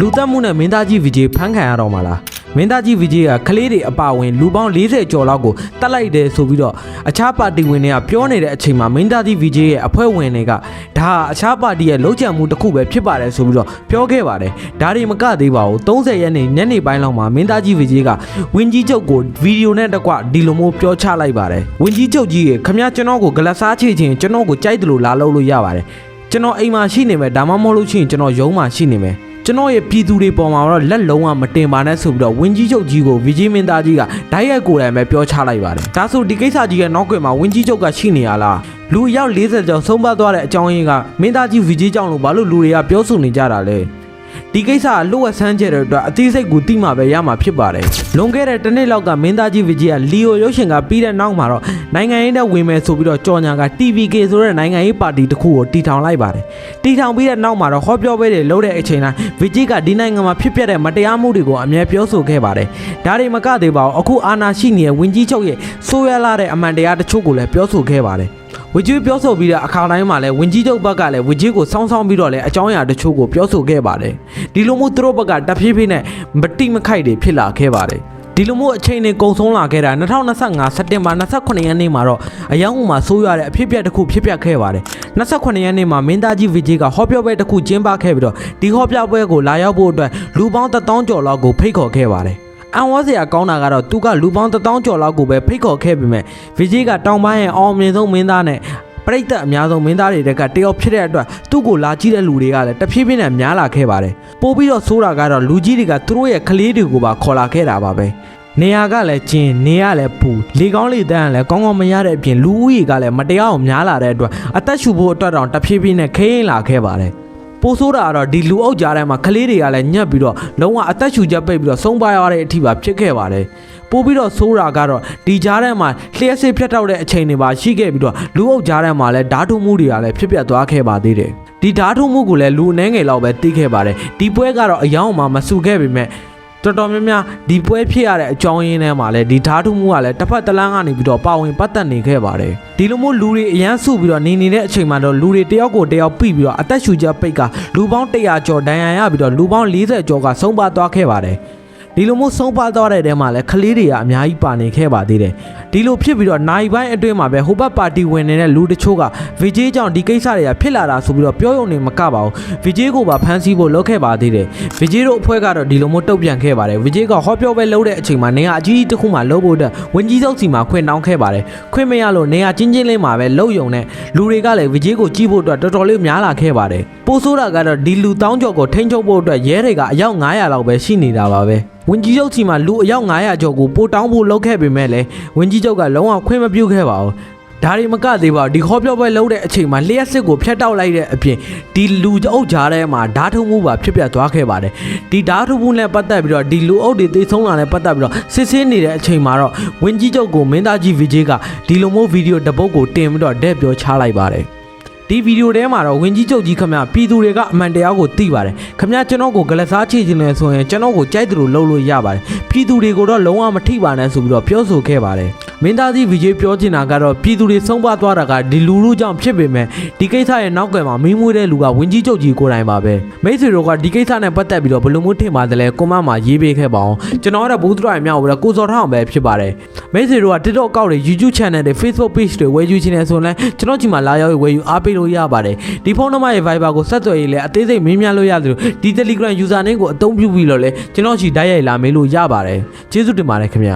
လူတက်မှုနဲ့မင်းသားကြီးဗီဂျေဖမ်းခံရတော့မှာလားမင်းသားကြီးဗီဂျေကကလေးတွေအပါအဝင်လူပေါင်း40ကျော်လောက်ကိုတတ်လိုက်တယ်ဆိုပြီးတော့အခြားပါတီဝင်တွေကပြောနေတဲ့အချိန်မှာမင်းသားကြီးဗီဂျေရဲ့အဖွဲ့ဝင်တွေကဒါဟာအခြားပါတီရဲ့လုံးချမှုတစ်ခုပဲဖြစ်ပါတယ်ဆိုပြီးတော့ပြောခဲ့ပါတယ်ဒါတွေမကသေးပါဘူး30ရက်နေ့ညနေပိုင်းလောက်မှာမင်းသားကြီးဗီဂျေကဝင်းကြီးချုပ်ကိုဗီဒီယိုနဲ့တကွဒီလိုမျိုးပြောချလိုက်ပါတယ်ဝင်းကြီးချုပ်ကြီးရဲ့ခမရကျွန်တော်ကိုဂလက်စားချေချင်းကျွန်တော်ကိုကြိုက်တယ်လို့လာလို့လို့ရပါတယ်ကျွန်တော်အိမ်မှာရှိနေမယ်ဒါမှမဟုတ်လို့ရှိရင်ကျွန်တော်ရုံးမှာရှိနေမယ် ကျွန်တော်ရဲ့ပြည်သူတွေပေါ်မှာတော့လက်လုံးဝမတင်ပါနဲ့ဆိုပြီးတော့ဝင်းကြီးချုပ်ကြီးကိုဗီဂျီမင်းသားကြီးကဓာတ်ရိုက်ကိုယ်တိုင်ပဲပြောချလိုက်ပါတယ်ဒါဆိုဒီကိစ္စကြီးရဲ့နောက်ကွယ်မှာဝင်းကြီးချုပ်ကရှိနေရလားလူအယောက်40ကျော်ဆုံးပါသွားတဲ့အကြောင်းရင်းကမင်းသားကြီးဗီဂျီကြောင့်လို့ဘာလို့လူတွေကပြောဆိုနေကြတာလဲ ဒီကိစ္စကလှုပ်ဝက်ဆန်းကျတဲ့အတွက်အသေးစိတ်ကိုတိမှပဲရမှာဖြစ်ပါတယ်လွန်ခဲ့တဲ့တစ်နှစ်လောက်ကမင်းသားကြီးဗီဂျီကလီယိုရုပ်ရှင်ကပြီးတဲ့နောက်မှာတော့နိုင်ငံရေးနဲ့ဝင်မယ်ဆိုပြီးတော့ကြော်ညာက TVK ဆိုတဲ့နိုင်ငံရေးပါတီတစ်ခုကိုတီထောင်လိုက်ပါတယ်တီထောင်ပြီးတဲ့နောက်မှာတော့ဟောပြောပွဲတွေလုပ်တဲ့အချိန်တိုင်းဗီဂျီကဒီနိုင်ငံမှာဖြစ်ပျက်တဲ့မတရားမှုတွေကိုအမြဲပြောဆိုခဲ့ပါတယ်ဒါတွေမကသေးပါဘူးအခုအာဏာရှိနေတဲ့ဝင်းကြီးချုပ်ရဲ့ဆိုးရွားလာတဲ့အမှန်တရားတချို့ကိုလည်းပြောဆိုခဲ့ပါတယ် ဝကြီးပြောဆိုပြီးတဲ့အခါတိုင်းမှာလည်းဝင်ကြီးချုပ်ဘက်ကလည်းဝကြီးကိုစောင်းစောင်းပြီးတော့လည်းအကြောင်းအရာတချို့ကိုပြောဆိုခဲ့ပါတယ်ဒီလိုမျိုးသူတို့ဘက်ကတဖြည်းဖြည်းနဲ့မတိမခိုက်တွေဖြစ်လာခဲ့ပါတယ်ဒီလိုမျိုးအချိန်တွေကုံဆုံးလာခဲ့တာ2025စက်တင်ဘာ28ရက်နေ့မှာတော့အယောင်ဥမှာဆိုးရတဲ့အဖြစ်အပျက်တစ်ခုဖြစ်ပျက်ခဲ့ပါတယ်28ရက်နေ့မှာမင်းသားကြီးဗီဂျီကဟောပြောပွဲတစ်ခုကျင်းပခဲ့ပြီးတော့ဒီဟောပြောပွဲကိုလာရောက်ဖို့အတွက်လူပေါင်း1000ကျော်လောက်ကိုဖိတ်ခေါ်ခဲ့ပါတယ် အန်ဝါစရာကောင်းတာကတော့သူကလူပေါင်း1000ကျော်လောက်ကိုပဲဖိတ်ခေါ်ခဲ့ပေမဲ့ဗီဂျီကတောင်ပိုင်းရဲ့အောင်မြင်ဆုံးမင်းသားနဲ့ပရိသတ်အများဆုံးမင်းသားတွေတက်ကတယောက်ဖြစ်တဲ့အတွက်သူ့ကိုလာကြည့်တဲ့လူတွေကလည်းတဖြည်းဖြည်းနဲ့များလာခဲ့ပါတယ်ပို့ပြီးတော့ဆိုးတာကတော့လူကြီးတွေကသူတို့ရဲ့ကလေးတွေကိုပါခေါ်လာခဲ့တာပါပဲနေရာကလည်းကျင်းနေရလည်းပူလေကောင်းလေတန်းကလည်းကောင်းကောင်းမရတဲ့အပြင်လူဦးရေကလည်းမတရားအောင်များလာတဲ့အတွက်အသက်ရှူဖို့အတွက်တောင်တဖြည်းဖြည်းနဲ့ခရင်လာခဲ့ပါတယ် ပိုဆိုးတာကတော့ဒီလူအုပ်ကြားထဲမှာကလေးတွေကလည်းညက်ပြီးတော့လုံးဝအသက်ရှူချက်ပိတ်ပြီးတော့ဆုံးပါရတဲ့အထိပါဖြစ်ခဲ့ပါတယ်ပို့ပြီးတော့ဆိုးတာကတော့ဒီကြားထဲမှာလျှက်စစ်ဖြတ်တောက်တဲ့အချိန်တွေပါရှိခဲ့ပြီးတော့လူအုပ်ကြားထဲမှာလည်းဓာတ်ထုမှုတွေကလည်းဖြစ်ပျက်သွားခဲ့ပါသေးတယ်ဒီဓာတ်ထုမှုကိုလည်းလူအနှဲငယ်လောက်ပဲသိခဲ့ပါတယ်ဒီပွဲကတော့အယောင်မှမဆူခဲ့ပေမဲ့ တော်တော်များများဒီပွဲဖြစ်ရတဲ့အကြောင်းရင်းထဲမှာလည်းဒီဓာတ်ထုမှုကလည်းတစ်ဖက်တစ်လမ်းကနေပြီးတော့ပါဝင်ပတ်သက်နေခဲ့ပါတယ်ဒီလိုမျိုးလူတွေအရန်စုပြီးတော့နေနေတဲ့အချိန်မှာတော့လူတွေတယောက်ကိုတယောက်ပြီးပြီးတော့အသက်ရှူချက်ပိတ်ကလူပေါင်း100ကျော်ဒဏ်ရာရပြီးတော့လူပေါင်း40ကျော်ကဆုံးပါသွားခဲ့ပါတယ် ဒီလိုမျိုးဆုံးပါသွားတဲ့တဲမှာလည်းကလေးတွေကအများကြီးပါနေခဲ့ပါသေးတယ်ဒီလိုဖြစ်ပြီးတော့နိုင်ပိုင်းအတွင်းမှာပဲဟိုဘက်ပါတီဝင်နေတဲ့လူတချို့ကဗီဂျေကြောင့်ဒီကိစ္စတွေကဖြစ်လာတာဆိုပြီးတော့ပြောရုံနဲ့မကပါဘူးဗီဂျေကိုပါဖမ်းဆီးဖို့လုပ်ခဲ့ပါသေးတယ်ဗီဂျေတို့အဖွဲ့ကတော့ဒီလိုမျိုးတုတ်ပြန်ခဲ့ပါတယ်ဗီဂျေကဟောပြောပဲလုပ်တဲ့အချိန်မှာနေရာအကြီးကြီးတစ်ခုမှလုပ်ဖို့အတွက်ဝင်းကြီးစုပ်စီမှာခွင့်တောင်းခဲ့ပါတယ်ခွင့်မရလို့နေရာချင်းချင်းလေးမှာပဲလုပ်ယုံနဲ့လူတွေကလည်းဗီဂျေကိုကြည့်ဖို့အတွက်တော်တော်လေးများလာခဲ့ပါတယ် ပိုဆိုးတာကတော့ဒီလူတောင်းကျော်ကိုထိန်းချုပ်ဖို့အတွက်ရဲတွေကအယောက်900လောက်ပဲရှိနေတာပါပဲဝင်ကြီးချုပ်စီမှာလူအယောက်900ကျော်ကိုပို့တောင်းဖို့လုပ်ခဲ့ပေမဲ့လည်းဝင်ကြီးချုပ်ကလုံးဝခွင့်မပြုခဲ့ပါဘူးဒါတွေမကသေးပါဘူးဒီခေါ်ပြောပွဲလုပ်တဲ့အချိန်မှာလျှက်စစ်ကိုဖျက်တောက်လိုက်တဲ့အပြင်ဒီလူအုပ်ကြားထဲမှာဓာတ်ထုံမှုပါဖြစ်ပြသွားခဲ့ပါတယ်ဒီဓာတ်ထုံမှုနဲ့ပတ်သက်ပြီးတော့ဒီလူအုပ်တွေသိဆုံးလာနဲ့ပတ်သက်ပြီးတော့စစ်ဆေးနေတဲ့အချိန်မှာတော့ဝင်ကြီးချုပ်ကိုမင်းသားကြီးဗီဂျေကဒီလိုမျိုးဗီဒီယိုတစ်ပုတ်ကိုတင်ပြီးတော့တဲ့ပြောချလိုက်ပါတယ် ဒီဗီဒီယိုထဲမှာတော့ဝင်းကြီးချုပ်ကြီးခမပြည်သူတွေကအမှန်တရားကိုသိပါတယ်ခမကျွန်တော်ကိုဂလက်စားချေခြင်းလဲဆိုရင်ကျွန်တော်ကိုကြိုက်တယ်လို့လုပ်လို့ရပါတယ်ပြည်သူတွေကိုတော့လုံးဝမထိပါနဲ့ဆိုပြီးတော့ပြောဆိုခဲ့ပါတယ် မင်းသားကြီးဗီဂျေပြောချင်တာကတော့ပြည်သူတွေဆုံးပါသွားတာကဒီလူလူကြောင့်ဖြစ်ပေမဲ့ဒီကိစ္စရဲ့နောက်ကွယ်မှာမင်းမွေးတဲ့လူကဝင်းကြီးချုပ်ကြီးကိုယ်တိုင်ပါပဲမိတ်ဆွေတို့ကဒီကိစ္စနဲ့ပတ်သက်ပြီးတော့ဘယ်လိုမျိုးထင်ပါတယ်လဲကွန်မန့်မှာရေးပေးခဲ့ပါအောင်ကျွန်တော်ကတော့ဘူးသူရမြောက်ပြီးတော့ကိုစော်ထောင်းပဲဖြစ်ပါတယ်မိတ်ဆွေတို့က TikTok အကောင့်တွေ YouTube channel တွေ Facebook page တွေဝယ်ယူချင်တယ်ဆိုရင်လည်းကျွန်တော်ဒီမှာလာရောက်ဝယ်ယူအားပေးလို့ရပါတယ်ဒီဖုန်းနံပါတ်ရဲ့ Viber ကိုဆက်သွယ်ရေးလည်းအသေးစိတ်မေးမြန်းလို့ရတယ်လို့ဒီ Telegram user name ကိုအသုံးပြုပြီးတော့လည်းကျွန်တော်ချီတိုက်ရိုက်လာမေးလို့ရပါတယ်ကျေးဇူးတင်ပါတယ်ခင်ဗျ